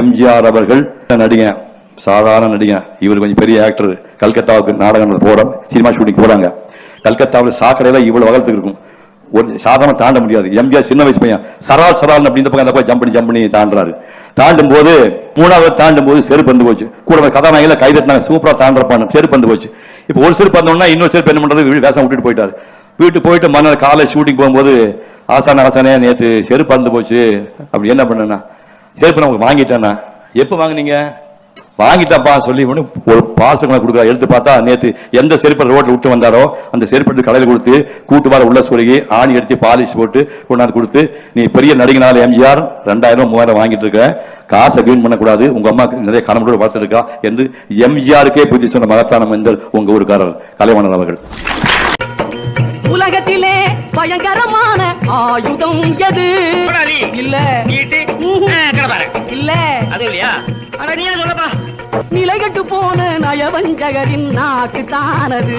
எம்ஜிஆர் அவர்கள் நடிகன் சாதாரண நடிகன். இவர் கொஞ்சம் பெரிய ஆக்டர் கல்கத்தாவுக்கு நாடகம் போற சினிமா ஷூட்டிங் போறாங்க. கல்கத்தாவில் சாக்கடையில இவ்வளவு வளர்த்துக்கு இருக்கும். ஒரு சாதாரண தாண்ட முடியாது. எம்ஜிஆர் சின்ன வயசு பையன். சரால் சரால் அப்படின்னு பக்கம் அந்த பக்கம் ஜம்ப் பண்ணி ஜம்ப் பண்ணி தாண்டுறாரு. தாண்டும் போது மூணாவது தாண்டும் போது செருப்பு வந்து போச்சு. கூட ஒரு கதாநாயகில கை தட்டினாங்க. செருப்பு வந்து போச்சு. இப்போ ஒரு செருப்பு வந்தோம்னா இன்னொரு செருப்பு என்ன பண்றது? வீடு வேஷம் விட்டுட்டு போயிட்டாரு. வீட்டுக்கு போயிட்டு மறுநாள் காலை ஷூட்டிங் போகும்போது ஆசான ஆசானே நேற்று செருப்பு வந்து போச்சு. அப்படி என்ன பண்ணேன்னா செருப்பு நான் உங்களுக்கு வாங்கிட்டேன்னா எப்போ வாங்குனீங்க? வாங்கிட்டப்பா சொல்லி ஒண்ணு ஒரு பாசங்களை கொடுக்குறா. எடுத்து பார்த்தா நேத்து எந்த செருப்பை ரோட்ல விட்டு வந்தாரோ அந்த செருப்பு எடுத்து கடையில் கொடுத்து கூட்டு வார உள்ள சொருகி ஆணி அடிச்சு பாலிஷ் போட்டு கொண்டாந்து கொடுத்து நீ பெரிய நடிகனால எம்ஜிஆர் ரெண்டாயிரம் மூவாயிரம் வாங்கிட்டு இருக்க. காசை வீண் பண்ணக்கூடாது. உங்க அம்மாக்கு நிறைய கனவு பார்த்துருக்கா என்று எம்ஜிஆருக்கே புத்தி சொன்ன மகத்தான மனிதர் உங்க ஊருக்காரர் கலைவாணர் அவர்கள். உலகத்திலே பயங்கரமான ஆயுதம் எது. இல்ல. கடப்பாரை இல்ல. அது இல்லையா? அட நீயா சொல்லப்பா. நிலைகட்டு போன நயவஞ்சகரின் நாக்கு தானது